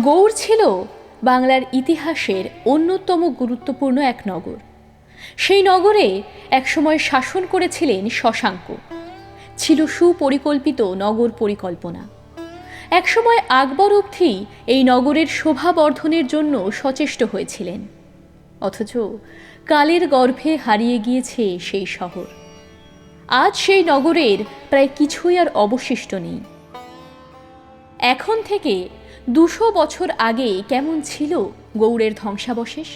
গৌড় ছিল বাংলার ইতিহাসের অন্যতম গুরুত্বপূর্ণ এক নগর। সেই নগরে একসময় শাসন করেছিলেন শশাঙ্ক। ছিল সুপরিকল্পিত নগর পরিকল্পনা। একসময় আকবর অবধি এই নগরের শোভা বর্ধনের জন্য সচেষ্ট হয়েছিলেন। অথচ কালের গর্ভে হারিয়ে গিয়েছে সেই শহর। আজ সেই নগরের প্রায় কিছুই আর অবশিষ্ট নেই। এখন থেকে দুশো বছর আগে কেমন ছিল গৌড়ের ধ্বংসাবশেষ?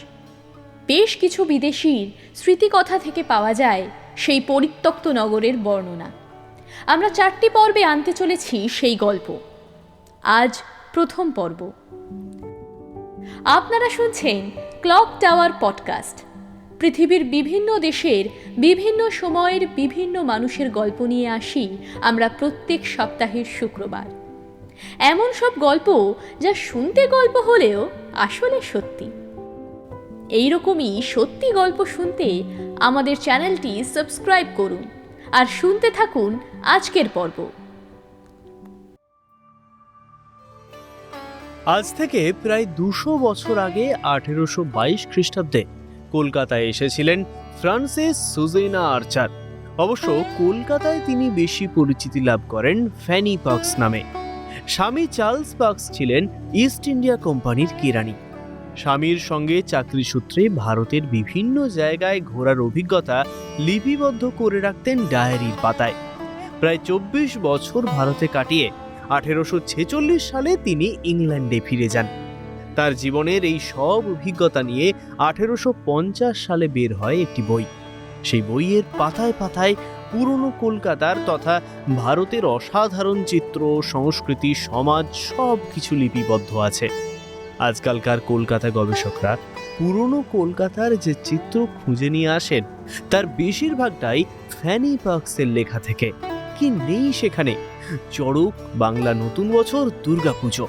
বেশ কিছু বিদেশির স্মৃতিকথা থেকে পাওয়া যায় সেই পরিত্যক্ত নগরের বর্ণনা। আমরা চারটি পর্বে আনতে চলেছি সেই গল্প। আজ প্রথম পর্ব। আপনারা শুনছেন ক্লক টাওয়ার পডকাস্ট। পৃথিবীর বিভিন্ন দেশের বিভিন্ন সময়ের বিভিন্ন মানুষের গল্প নিয়ে আসি আমরা প্রত্যেক সপ্তাহের শুক্রবার। এমন সব গল্প যা শুনতে গল্প হলেও আসলে সত্যি। এইরকমই সত্যি গল্প শুনতে আমাদের চ্যানেলটি সাবস্ক্রাইব করুন আর শুনতে থাকুন আজকের পর্ব। আজ থেকে প্রায় দুশো বছর আগে আঠেরোশো বাইশ খ্রিস্টাব্দে কলকাতায় এসেছিলেন ফ্রান্সিস সুজেনা আর্চার। অবশ্য কলকাতায় তিনি বেশি পরিচিতি লাভ করেন ফ্যানি পক্স নামে। স্বামী চার্লস পার্কস ছিলেন ইস্ট ইন্ডিয়া কোম্পানির কেরানি। স্বামীর সঙ্গে চাকরি সূত্রে ভারতের বিভিন্ন জায়গায় ঘোরার অভিজ্ঞতা লিপিবদ্ধ করে রাখতেন ডায়েরির পাতায়। প্রায় চব্বিশ বছর ভারতে কাটিয়ে আঠেরোশো ছেচল্লিশ সালে তিনি ইংল্যান্ডে ফিরে যান। তার জীবনের এই সব অভিজ্ঞতা নিয়ে আঠেরোশো পঞ্চাশ সালে বের হয় একটি বই। সেই বইয়ের পাতায় পাতায় পুরনো কলকাতার তথা ভারতের অসাধারণ চিত্র, সংস্কৃতি, সমাজ সব কিছু লিপিবদ্ধ আছে। আজকালকার কলকাতা গবেষকরা পুরনো কলকাতার যে চিত্র খুঁজে নিয়ে আসেন, তার বেশিরভাগটাই ফ্যানি পার্কসের লেখা থেকে। কি নেই সেখানে? চড়ক, বাংলা নতুন বছর, দুর্গাপুজো।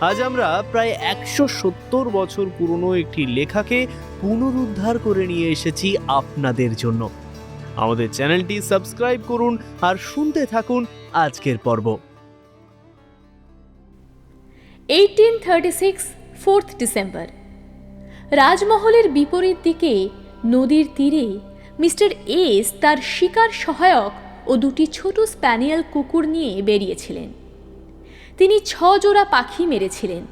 আজ আমরা প্রায় একশো সত্তর বছর পুরনো একটি লেখাকে পুনরুদ্ধার করে নিয়ে এসেছি আপনাদের জন্য। আমাদের চ্যানেলটি সাবস্ক্রাইব করুন আর শুনতে থাকুন আজকের পর্ব। Eighteen thirty six fourth December রাজমহলের বিপরীত দিকে, নদীর তীরে, মিস্টার এস তার শিকার সহায়ক ও দুটি ছোট স্প্যানিয়াল কুকুর নিয়ে বেরিয়েছিলেন। তিনি ছ জোড়া পাখি মেরেছিলেন।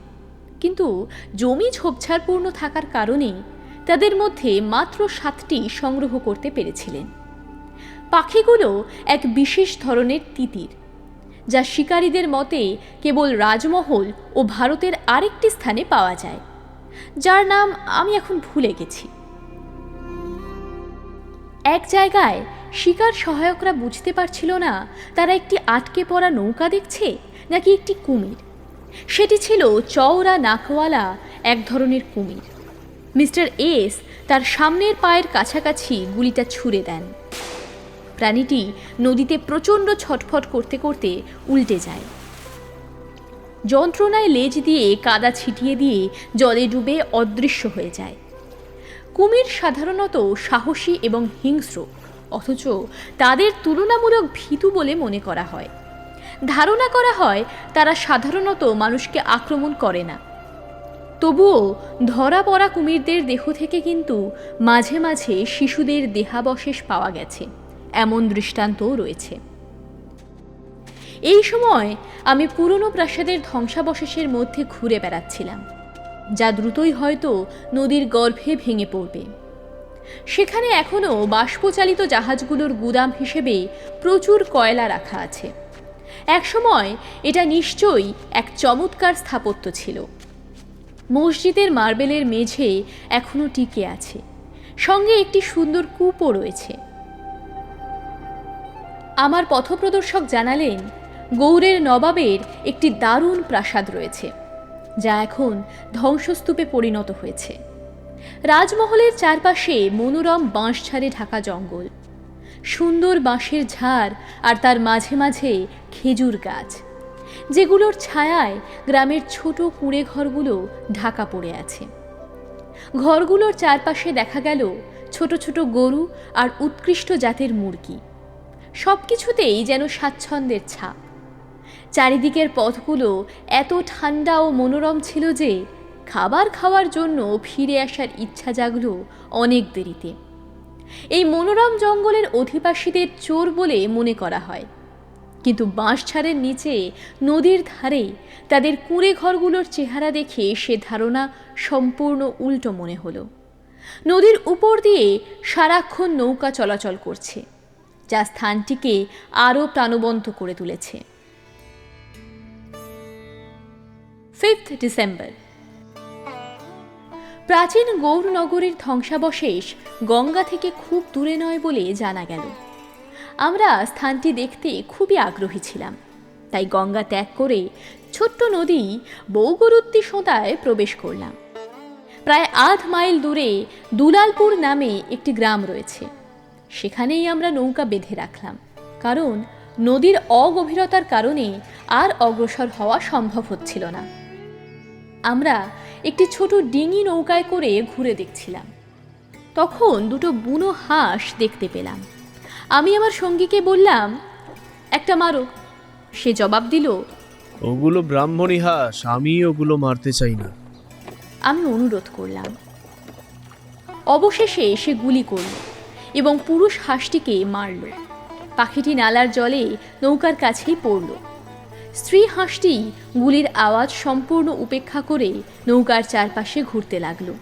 কিন্তু জমি ঝোপঝাড়পূর্ণ থাকার কারণে তাদের মধ্যে মাত্র সাতটি সংগ্রহ করতে পেরেছিলেন। পাখিগুলো এক বিশেষ ধরনের তিতির, যা শিকারীদের মতে কেবল রাজমহল ও ভারতের আরেকটি স্থানে পাওয়া যায়, যার নাম আমি এখন ভুলে গেছি। এক জায়গায় শিকার সহায়করা বুঝতে পারছিল না, তারা একটি আটকে পড়া নৌকা দেখছে নাকি একটি কুমির। সেটি ছিল চওড়া নাকওয়ালা এক ধরনের কুমির। মিস্টার এস তার সামনের পায়ের কাছাকাছি গুলিটা ছুঁড়ে দেন। প্রাণীটি নদীতে প্রচণ্ড ছটফট করতে করতে উল্টে যায়। যন্ত্রণায় লেজ দিয়ে কাদা ছিটিয়ে দিয়ে জলে ডুবে অদৃশ্য হয়ে যায়। কুমির সাধারণত সাহসী এবং হিংস্র, অথচ তাদের তুলনামূলক ভীতু বলে মনে করা হয়। ধারণা করা হয় তারা সাধারণত মানুষকে আক্রমণ করে না। তবুও ধরা পড়া কুমিরদের দেহ থেকে কিন্তু মাঝে মাঝে শিশুদের দেহাবশেষ পাওয়া গেছে। এমন দৃষ্টান্তও রয়েছে। এই সময় আমি পুরনো প্রাসাদের ধ্বংসাবশেষের মধ্যে ঘুরে বেড়াচ্ছিলাম, যা দ্রুতই হয়তো নদীর গর্ভে ভেঙে পড়বে। সেখানে এখনও বাষ্পচালিত জাহাজগুলোর গুদাম হিসেবে প্রচুর কয়লা রাখা আছে। একসময় এটা নিশ্চয়ই এক চমৎকার স্থাপত্য ছিল। মসজিদের মার্বেলের মেঝে এখনও টিকে আছে। সঙ্গে একটি সুন্দর কূপও রয়েছে। আমার পথপ্রদর্শক জানালেন গৌড়ের নবাবের একটি দারুণ প্রাসাদ রয়েছে, যা এখন ধ্বংসস্তূপে পরিণত হয়েছে। রাজমহলের চারপাশে মনোরম বাঁশ বাঁশঝাড়ে ঢাকা জঙ্গল, সুন্দর বাঁশের ঝাড় আর তার মাঝে মাঝে খেজুর গাছ, যেগুলোর ছায়ায় গ্রামের ছোট কুঁড়ে ঘরগুলো ঢাকা পড়ে আছে। ঘরগুলোর চারপাশে দেখা গেল ছোট ছোট গরু আর উৎকৃষ্ট জাতের মুরগি। সব কিছুতেই যেন স্বাচ্ছন্দ্যের ছাপ। চারিদিকের পথগুলো এত ঠান্ডা ও মনোরম ছিল যে খাবার খাওয়ার জন্য ফিরে আসার ইচ্ছা জাগল অনেক দেরিতে। এই মনোরম জঙ্গলের অধিবাসীদের চোর বলে মনে করা হয়। কিন্তু বাঁশঝাড়ের নিচে, নদীর ধারে তাদের কুঁড়ে ঘরগুলোর চেহারা দেখে সে ধারণা সম্পূর্ণ উল্টো মনে হলো। নদীর উপর দিয়ে সারাক্ষণ নৌকা চলাচল করছে। যা স্থানটিকে আরও প্রাণবন্ত করে তুলেছে। Fifth December. প্রাচীন গৌরনগরীর ধ্বংসাবশেষ গঙ্গা থেকে খুব দূরে নয় বলে জানা গেল। আমরা স্থানটি দেখতে খুবই আগ্রহী ছিলাম, তাই গঙ্গা ত্যাগ করে ছোট্ট নদী বৌগরুত্তি সোঁতায় প্রবেশ করলাম। প্রায় আধ মাইল দূরে দুলালপুর নামে একটি গ্রাম রয়েছে। সেখানেই আমরা নৌকা বেঁধে রাখলাম। কারণ নদীর অগভীরতার কারণে আর অগ্রসর হওয়া সম্ভব হচ্ছিল না। আমরা একটি ছোট ডিঙি নৌকায় করে ঘুরে দেখছিলাম। তখন দুটো বুনো হাঁস দেখতে পেলাম। আমি আমার সঙ্গীকে বললাম একটা মারো। সে জবাব দিল ওগুলো ব্রাহ্মণী হাঁস আমি ওগুলো মারতে চাই না। আমি অনুরোধ করলাম। অবশেষে সে গুলি করল। এবং পুরুষ হাঁসটিকে মারল। পাখিটি নালার জলে নৌকার কাছেই পড়ল। স্ত্রী হাঁসটি গুলির আওয়াজ সম্পূর্ণ উপেক্ষা করে নৌকার চারপাশে ঘুরতে লাগল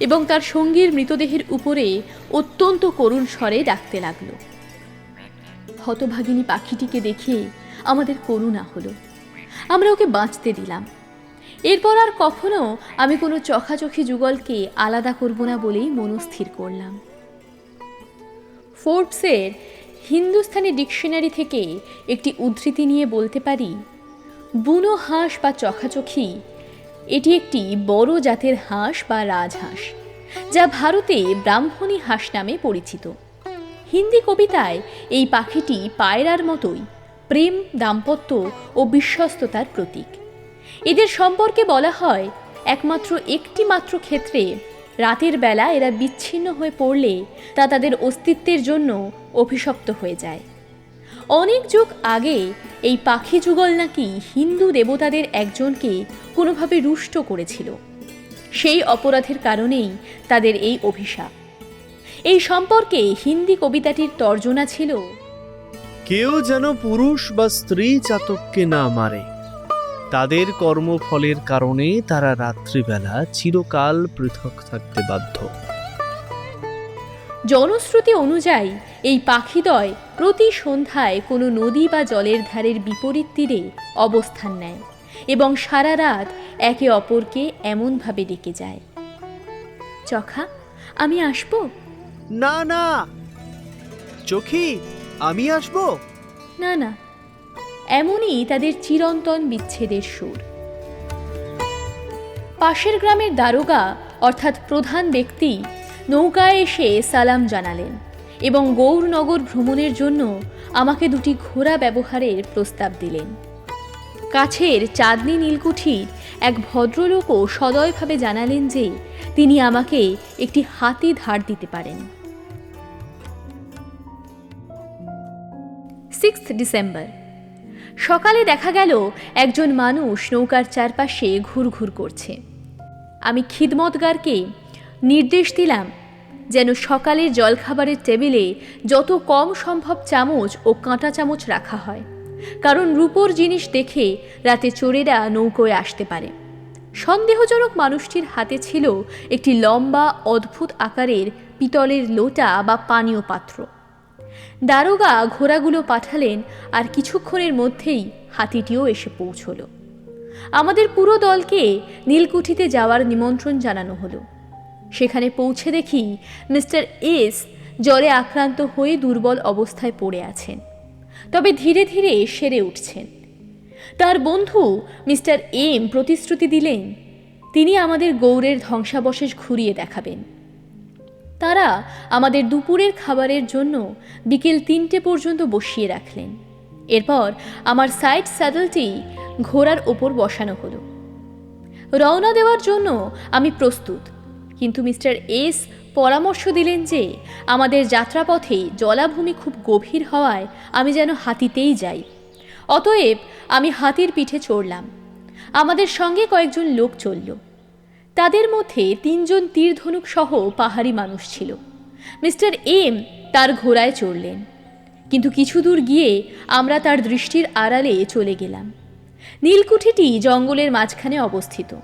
এবং তার সঙ্গীর মৃতদেহের উপরে অত্যন্ত করুণ স্বরে ডাকতে লাগল। হতভাগিনী পাখিটিকে দেখে আমাদের করুণা হলো। আমরা ওকে বাঁচতে দিলাম। এরপর আর কখনো আমি কোনো চখাচখি যুগলকে আলাদা করব না বলেই মনস্থির করলাম। ফোর্বসের হিন্দুস্থানি ডিকশনারি থেকে একটি উদ্ধৃতি নিয়ে বলতে পারি, বুনো হাঁস বা চখাচখি, এটি একটি বড় জাতের হাঁস বা রাজহাঁস, যা ভারতে ব্রাহ্মণী হাঁস নামে পরিচিত। হিন্দি কবিতায় এই পাখিটি পায়রার মতোই প্রেম, দাম্পত্য ও বিশ্বস্ততার প্রতীক। এদের সম্পর্কে বলা হয় একমাত্র একটি মাত্র ক্ষেত্রে রাতের বেলা এরা বিচ্ছিন্ন হয়ে পড়লে তা তাদের অস্তিত্বের জন্য অভিশপ্ত হয়ে যায়। অনেক যুগ আগে এই পাখি যুগল নাকি হিন্দু দেবতাদের একজনকে কোনোভাবে রুষ্ট করেছিল। সেই অপরাধের কারণেই তাদের এই অভিশাপ। এই সম্পর্কে হিন্দি কবিতাটির তর্জনা ছিল, কেউ যেন পুরুষ বা স্ত্রী চাতককে না মারে। তাদের কর্মফলের কারণে তারা রাত্রিবেলা চিরকাল পৃথক থাকতে বাধ্য। জনশ্রুতি অনুযায়ী এই পাখিদয় প্রতি সন্ধ্যায় কোনো নদী বা জলের ধারের বিপরীত তীরে অবস্থান নেয় এবং সারা রাত একে অপরকে এমনভাবে ডেকে যায়। চখা আমি আসব? না না। চোখি আমি আসব? না না। এমনই তাদের চিরন্তন বিচ্ছেদের সুর। পাশের গ্রামের দারোগা, অর্থাৎ প্রধান ব্যক্তি, নৌকায় এসে সালাম জানালেন এবং গৌরনগর ভ্রমণের জন্য আমাকে দুটি ঘোড়া ব্যবহারের প্রস্তাব দিলেন। কাছের চাঁদনি নীলকুঠির এক ভদ্রলোকও সদয়ভাবে জানালেন যে তিনি আমাকে একটি হাতি ধার দিতে পারেন। Sixth December. সকালে দেখা গেল একজন মানুষ নৌকার চারপাশে ঘুরঘুর করছে। আমি খিদমতগারকে নির্দেশ দিলাম যেন সকালের জলখাবারের টেবিলে যত কম সম্ভব চামচ ও কাঁটা চামচ রাখা হয়, কারণ রূপোর জিনিস দেখে রাতে চোরেরা নৌকোয় আসতে পারে। সন্দেহজনক মানুষটির হাতে ছিল একটি লম্বা, অদ্ভুত আকারের পিতলের লোটা বা পানীয় পাত্র। দারোগা ঘোড়াগুলো পাঠালেন আর কিছুক্ষণের মধ্যেই হাতিটিও এসে পৌঁছল। আমাদের পুরো দলকে নীলকুঠিতে যাওয়ার নিমন্ত্রণ জানানো হলো। সেখানে পৌঁছে দেখি মিস্টার এস জ্বরে আক্রান্ত হয়ে দুর্বল অবস্থায় পড়ে আছেন। তবে ধীরে ধীরে সেরে উঠছেন। তার বন্ধু মিস্টার এম প্রতিশ্রুতি দিলেন, তিনি আমাদের গৌরের ধ্বংসাবশেষ ঘুরিয়ে দেখাবেন। তারা আমাদের দুপুরের খাবারের জন্য বিকেল তিনটে পর্যন্ত বসিয়ে রাখলেন। এরপর আমার সাইড স্যাডেলটি ঘোড়ার ওপর বসানো হলো। রওনা দেওয়ার জন্য আমি প্রস্তুত, কিন্তু মিস্টার এস পরামর্শ দিলেন যে আমাদের যাত্রাপথে জলাভূমি খুব গভীর হওয়ায় আমি যেন হাতিতেই যাই। অতএব আমি হাতির পিঠে চড়লাম। আমাদের সঙ্গে কয়েকজন লোক চলল। তাদের মধ্যে তিনজন তীরধনুক সহ পাহাড়ি মানুষ ছিল। মিস্টার এম তার ঘোড়ায় চড়লেন। কিন্তু কিছু দূর গিয়ে আমরা তার দৃষ্টির আড়ালে চলে গেলাম। নীলকুঠিটি জঙ্গলের মাঝখানে অবস্থিত।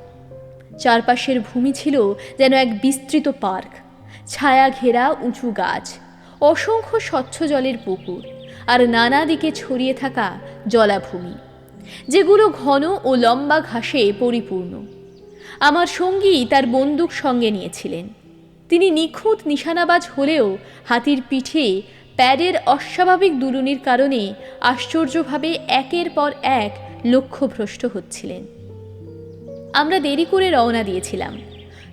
চারপাশের ভূমি ছিল যেন এক বিস্তৃত পার্ক। ছায়া ঘেরা উঁচু গাছ, অসংখ্য স্বচ্ছ জলের পুকুর আর নানা দিকে ছড়িয়ে থাকা জলাভূমি, যেগুলো ঘন ও লম্বা ঘাসে পরিপূর্ণ। আমার সঙ্গী তার বন্দুক সঙ্গে নিয়েছিলেন। তিনি নিখুঁত নিশানাবাজ হলেও হাতির পিঠে প্যাডের অস্বাভাবিক দুলুনির কারণে আশ্চর্যভাবে একের পর এক লক্ষ্যভ্রষ্ট হচ্ছিলেন। আমরা দেরি করে রওনা দিয়েছিলাম।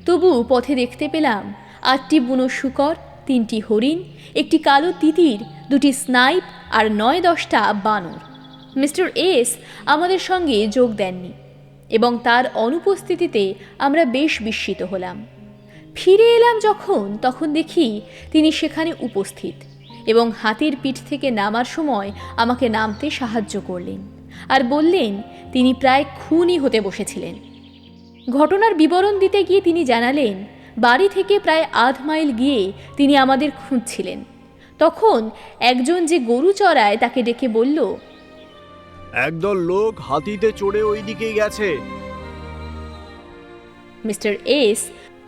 তবু পথে দেখতে পেলাম আটটি বুনো শুকর, তিনটি হরিণ, একটি কালো তিতির, দুটি স্নাইপ আর নয় দশটা বানর। মিস্টার এস আমাদের সঙ্গে যোগ দেননি। এবং তার অনুপস্থিতিতে আমরা বেশ বিস্মিত হলাম। ফিরে এলাম যখন, তখন দেখি তিনি সেখানে উপস্থিত এবং হাতির পিঠ থেকে নামার সময় আমাকে নামতে সাহায্য করলেন আর বললেন, তিনি প্রায় খুনই হতে বসেছিলেন। ঘটনার বিবরণ দিতে গিয়ে তিনি জানালেন, বাড়ি থেকে প্রায় আধ মাইল গিয়ে তিনি আমাদের খুঁজছিলেন। তখন একজন যে গরু চড়ায় তাকে ডেকে বলল একদল লোক হাতিতে চড়ে ওই দিকেই গেছে। মিস্টার এস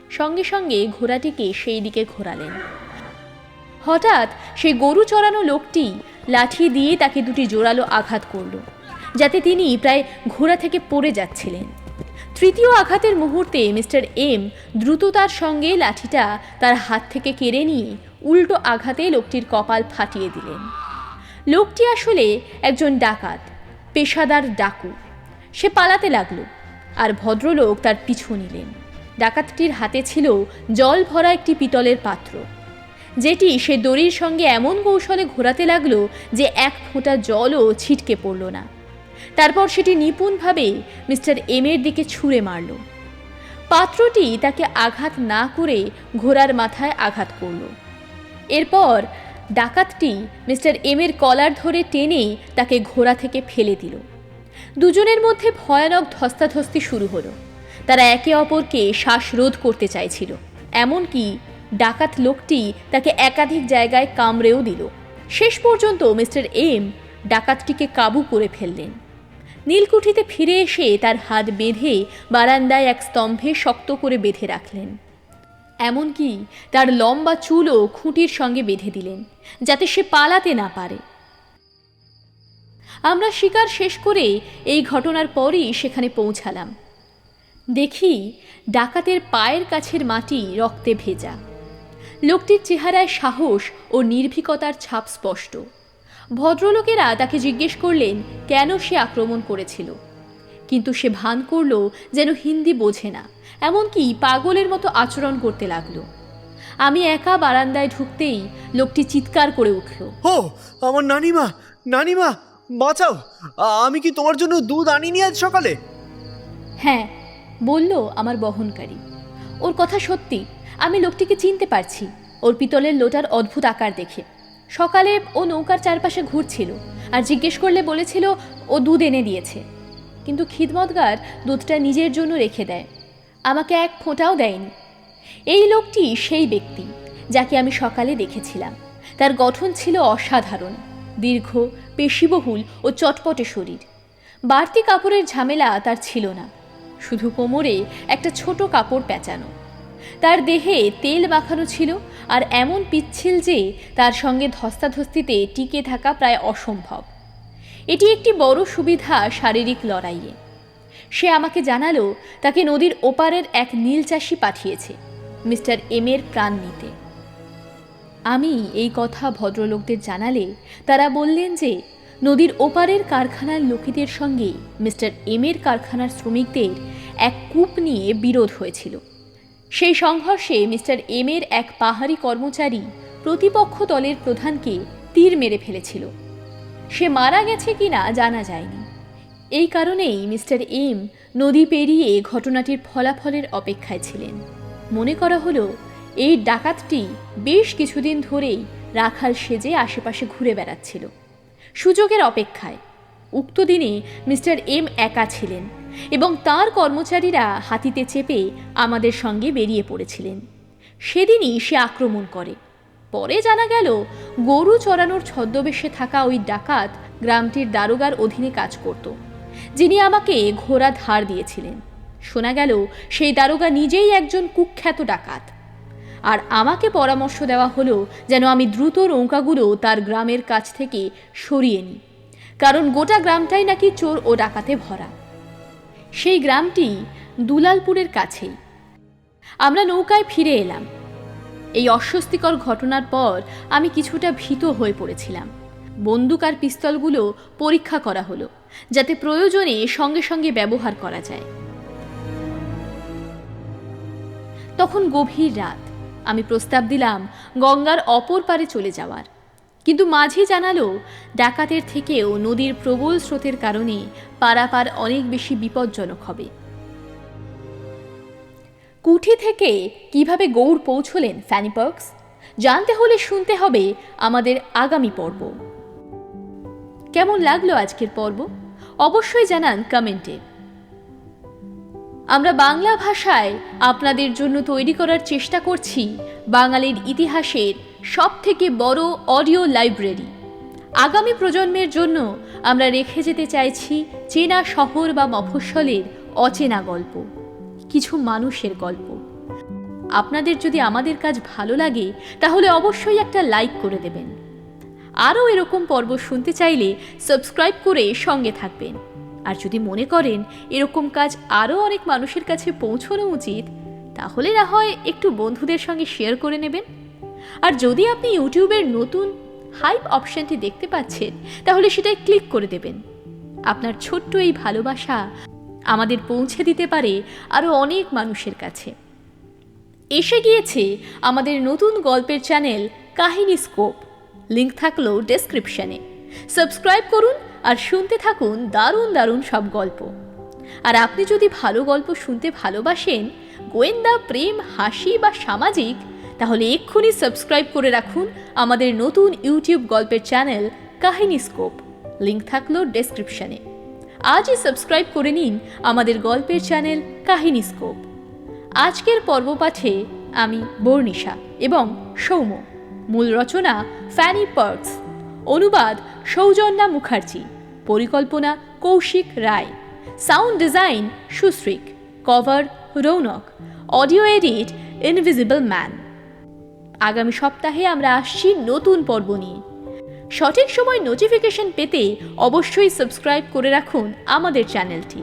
সঙ্গে সঙ্গে ঘোড়াটিকে সেই দিকে ঘোরালেন। হঠাৎ সেই গরু চড়ানো লোকটি লাঠি দিয়ে তাকে দুটি জোরালো আঘাত করল, যাতে তিনি প্রায় ঘোড়া থেকে পড়ে যাচ্ছিলেন। তৃতীয় আঘাতের মুহূর্তে মিস্টার এম দ্রুততার সঙ্গে লাঠিটা তার হাত থেকে কেড়ে নিয়ে উল্টো আঘাতে লোকটির কপাল ফাটিয়ে দিলেন। লোকটি আসলে একজন ডাকাত পেশাদার ডাকু। সে পালাতে লাগল আর ভদ্রলোক তার পিছু নিলেন। ডাকাতটির হাতে ছিল জল ভরা একটি পিতলের পাত্র। যেটি সে দড়ির সঙ্গে এমন কৌশলে ঘোরাতে লাগল যে এক ফোঁটা জলও ছিটকে পড়ল না। তারপর সেটি নিপুণভাবে মিস্টার এমের দিকে ছুঁড়ে মারল। পাত্রটি তাকে আঘাত না করে ঘোড়ার মাথায় আঘাত করল। এরপর ডাকাতটি মিস্টার এমের কলার ধরে টেনেই তাকে ঘোড়া থেকে ফেলে দিল। দুজনের মধ্যে ভয়ানক ধস্তাধস্তি শুরু হলো। তারা একে অপরকে শ্বাসরোধ করতে চাইছিল। এমনকি ডাকাত লোকটি তাকে একাধিক জায়গায় কামড়েও দিল। শেষ পর্যন্ত মিস্টার এম ডাকাতটিকে কাবু করে ফেললেন। নীলকুঠিতে ফিরে এসে তার হাত বেঁধে বারান্দায় এক স্তম্ভে শক্ত করে বেঁধে রাখলেন। এমনকি তার লম্বা চুলও খুঁটির সঙ্গে বেঁধে দিলেন, যাতে সে পালাতে না পারে। আমরা শিকার শেষ করে এই ঘটনার পরই সেখানে পৌঁছালাম। দেখি ডাকাতের পায়ের কাছের মাটি রক্তে ভেজা। লোকটির চেহারায় সাহস ও নির্ভীকতার ছাপ স্পষ্ট। ভদ্রলোকেরা তাকে জিজ্ঞেস করলেন, কেন সে আক্রমণ করেছিল? কিন্তু সে ভান করল যেন হিন্দি বোঝে না এমনকি পাগলের মতো আচরণ করতে লাগল। আমি একা বারান্দায় ঢুকতেই লোকটি চিৎকার করে উঠল। ও আমার নানিমা নানিমা বাঁচাও। আমি কি তোমার জন্য দুধ আনিনি আজ সকালে? হ্যাঁ বলল আমার বহনকারী। ওর কথা সত্যি আমি লোকটিকে চিনতে পারছি। ওর পিতলের লোটার অদ্ভুত আকার দেখে। সকালে ও নৌকার চারপাশে ঘুরছিল আর জিজ্ঞেস করলে বলেছিল ও দুধ এনে দিয়েছে। কিন্তু খিদমতগার দুধটা নিজের জন্য রেখে দেয়। আমাকে এক ফোঁটাও দেয়নি। এই লোকটি সেই ব্যক্তি যাকে আমি সকালে দেখেছিলাম। তার গঠন ছিল অসাধারণ, দীর্ঘ, পেশিবহুল ও চটপটে শরীর। বাড়তি কাপড়ের ঝামেলা তার ছিল না, শুধু কোমরে একটা ছোট কাপড় পেঁচানো। তার দেহে তেল মাখানো ছিল আর এমন পিচ্ছিল যে তার সঙ্গে ধস্তাধস্তিতে টিকে থাকা প্রায় অসম্ভব। এটি একটি বড় সুবিধা শারীরিক লড়াইয়ে। সে আমাকে জানালো, তাকে নদীর ওপারের এক নীল চাষি পাঠিয়েছে, মিস্টার এম এর প্রাণ নিতে। আমি এই কথা ভদ্রলোকদের জানালে, তারা বললেন যে, নদীর ওপারের কারখানার লোকেদের সঙ্গে মিস্টার এম এর কারখানার শ্রমিকদের এক কূপ নিয়ে বিরোধ হয়েছিল। সেই সংঘর্ষে মিস্টার এম এর এক পাহাড়ি কর্মচারী প্রতিপক্ষ দলের প্রধানকে তীর মেরে ফেলেছিল। সে মারা গেছে কিনা জানা যায়নি। এই কারণেই মিস্টার এম নদী পেরিয়ে ঘটনাটির ফলাফলের অপেক্ষায় ছিলেন। মনে করা হলো, এই ডাকাতটি বেশ কিছুদিন ধরেই রাখাল সেজে আশেপাশে ঘুরে বেড়াচ্ছিল। সুযোগের অপেক্ষায় উক্ত দিনে মিস্টার এম একা ছিলেন এবং তার কর্মচারীরা হাতিতে চেপে আমাদের সঙ্গে বেরিয়ে পড়েছিলেন। সেদিনই সে আক্রমণ করে। পরে জানা গেল, গরু চড়ানোর ছদ্মবেশে থাকা ওই ডাকাত গ্রামটির দারোগার অধীনে কাজ করত, যিনি আমাকে ঘোড়া ধার দিয়েছিলেন। শোনা গেল, সেই দারোগা নিজেই একজন কুখ্যাত ডাকাত। আর আমাকে পরামর্শ দেওয়া হলো যেন আমি দ্রুত নৌকাগুলো তার গ্রামের কাছ থেকে সরিয়ে নিই, কারণ গোটা গ্রামটাই নাকি চোর ও ডাকাতে ভরা। সেই গ্রামটি দুলালপুরের কাছেই। আমরা নৌকায় ফিরে এলাম। এই অস্বস্তিকর ঘটনার পর আমি কিছুটা ভীত হয়ে পড়েছিলাম। বন্দুক আর পিস্তলগুলো পরীক্ষা করা হলো, যাতে প্রয়োজনে সঙ্গে সঙ্গে ব্যবহার করা যায়। তখন গভীর রাত, আমি প্রস্তাব দিলাম গঙ্গার অপর পারে চলে যাওয়ার। কিন্তু মাঝি জানালো, ডাকাতের থেকেও নদীর প্রবল স্রোতের কারণে পারাপার অনেক বেশি বিপজ্জনক হবে। কুঠি থেকে কীভাবে গৌড় পৌঁছলেন ফ্যানিপার্কস জানতে হলে শুনতে হবে আমাদের আগামী পর্ব। কেমন লাগল আজকের পর্ব? অবশ্যই জানান কমেন্টে। আমরা বাংলা ভাষায় আপনাদের জন্য তৈরি করার চেষ্টা করছি বাঙালির ইতিহাসের সব থেকে বড় অডিও লাইব্রেরি। আগামী প্রজন্মের জন্য আমরা রেখে যেতে চাইছি চেনা শহর বা মফস্বলের অচেনা গল্প। কিছু মানুষের গল্প। আপনাদের যদি আমাদের কাজ ভালো লাগে, তাহলে অবশ্যই একটা লাইক করে দেবেন। আরও এরকম পর্ব শুনতে চাইলে সাবস্ক্রাইব করে সঙ্গে থাকবেন। আর যদি মনে করেন এরকম কাজ আরও অনেক মানুষের কাছে পৌঁছানো উচিত, তাহলে না হয় একটু বন্ধুদের সঙ্গে শেয়ার করে নেবেন। আর যদি আপনি ইউটিউবের নতুন হাইপ অপশনটি দেখতে পাচ্ছেন, তাহলে সেটাই ক্লিক করে দেবেন। আপনার ছোট্ট এই ভালোবাসা আমাদের পৌঁছে দিতে পারে আরও অনেক মানুষের কাছে। এসে গিয়েছে আমাদের নতুন গল্পের চ্যানেল কাহিনী স্কোপ। লিঙ্ক থাকল ডেসক্রিপশানে। সাবস্ক্রাইব করুন আর শুনতে থাকুন দারুণ দারুণ সব গল্প। আর আপনি যদি ভালো গল্প শুনতে ভালোবাসেন, গোয়েন্দা, প্রেম, হাসি বা সামাজিক, তাহলে এক্ষুনি সাবস্ক্রাইব করে রাখুন আমাদের নতুন ইউটিউব গল্পের চ্যানেল কাহিনী স্কোপ। লিঙ্ক থাকল ডেসক্রিপশনে। আজই সাবস্ক্রাইব করে নিন আমাদের গল্পের চ্যানেল কাহিনী স্কোপ। আজকের পর্ব পাঠে আমি বর্ণিশা এবং সৌম্য। মূল রচনা ফ্যানি পার্কস। অনুবাদ সৌজন্যা মুখার্জি। পরিকল্পনা Kaushik Roy. Sound design Sushrik. Cover Rounak. Audio edit invisible man. আগামী সপ্তাহে আমরা আসছি নতুন পর্ব নিয়ে। সঠিক সময় নোটিফিকেশন পেতে অবশ্যই সাবস্ক্রাইব করে রাখুন আমাদের চ্যানেলটি